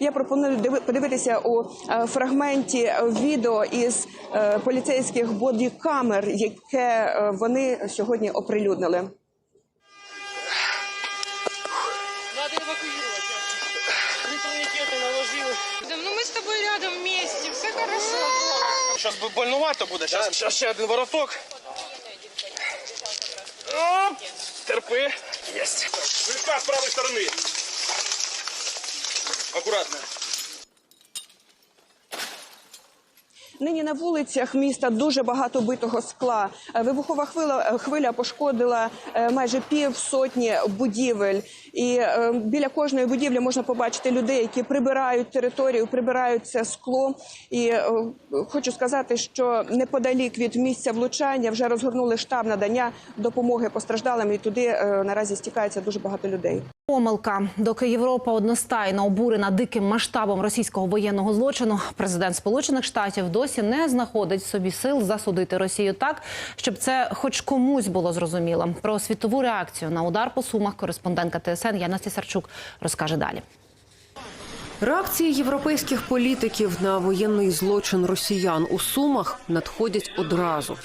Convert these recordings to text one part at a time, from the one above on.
Я пропоную диви- подивитися у е, фрагменті е, відео із е, поліцейських бодікамер, яке е, вони сьогодні оприлюднили. Надо эвакуировать. Три турникеты наложил. Да, ну мы с тобой рядом вместе, все хорошо. Сейчас бы больновато буде. Сейчас, сейчас ще один вороток. Оп! Терпи. Есть. Свистка с правой стороны. Аккуратно. Нині на вулицях міста дуже багато битого скла. Е, Вибухова хвиля, хвиля пошкодила е, майже пів сотні будівель. І е, біля кожної будівлі можна побачити людей, які прибирають територію, прибирають це скло. І е, хочу сказати, що неподалік від місця влучання вже розгорнули штаб надання допомоги постраждалим. І туди е, наразі стікається дуже багато людей. Помилка, доки Європа одностайно обурена диким масштабом російського воєнного злочину, президент Сполучених Штатів досі не знаходить в собі сил засудити Росію так, щоб це хоч комусь було зрозуміло. Про світову реакцію на удар по сумах кореспондентка ТСН Яна Стісарчук розкаже далі. Реакції європейських політиків на воєнний злочин росіян у Сумах надходять одразу.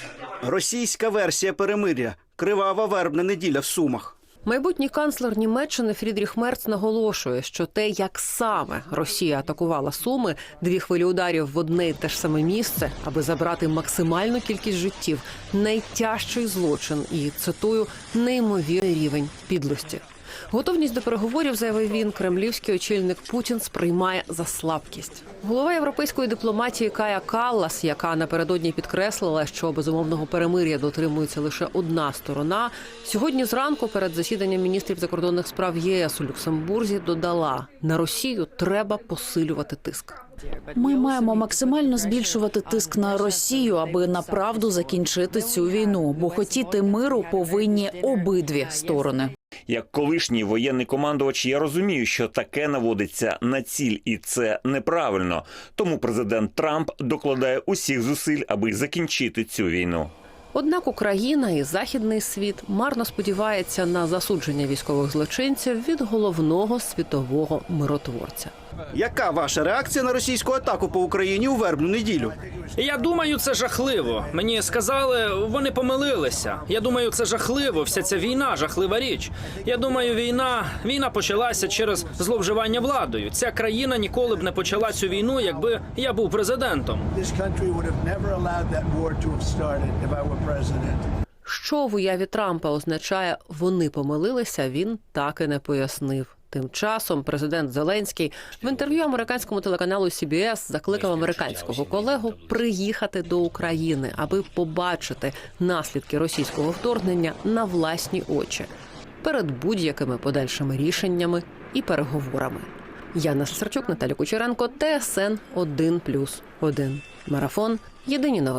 Російська версія перемиря. Кривава вербна неділя в Сумах. Майбутній канцлер Німеччини Фрідріх Мерц наголошує, що те, як саме Росія атакувала Суми, дві хвилі ударів в одне й те ж саме місце, аби забрати максимальну кількість життів, найтяжчий злочин і цитую неймовірний рівень підлості. Готовність до переговорів, заявив він, кремлівський очільник Путін сприймає за слабкість. Голова європейської дипломатії Кая Каллас, яка напередодні підкреслила, що безумовного перемир'я дотримується лише одна сторона, сьогодні зранку перед засіданням міністрів закордонних справ ЄС у Люксембурзі додала: на Росію треба посилювати тиск. Ми маємо максимально збільшувати тиск на Росію, аби направду закінчити цю війну. Бо хотіти миру повинні обидві сторони. Як колишній воєнний командувач, я розумію, що таке наводиться на ціль, і це неправильно. Тому президент Трамп докладає усіх зусиль, аби закінчити цю війну. Однак Україна і західний світ марно сподівається на засудження військових злочинців від головного світового миротворця. Яка ваша реакція на російську атаку по Україні у вербну неділю? Я думаю, це жахливо. Мені сказали, вони помилилися. Я думаю, це жахливо. Вся ця війна, жахлива річ. Я думаю, війна війна почалася через зловживання владою. Ця країна ніколи б не почала цю війну, якби я був президентом. Що в уяві Трампа означає вони помилилися, він так і не пояснив. Тим часом президент Зеленський в інтерв'ю американському телеканалу CBS закликав американського колегу приїхати до України, аби побачити наслідки російського вторгнення на власні очі перед будь-якими подальшими рішеннями і переговорами. Яна Сарчук, Наталя Кучеренко, ТСН 1+,1. Марафон. Єдині новини.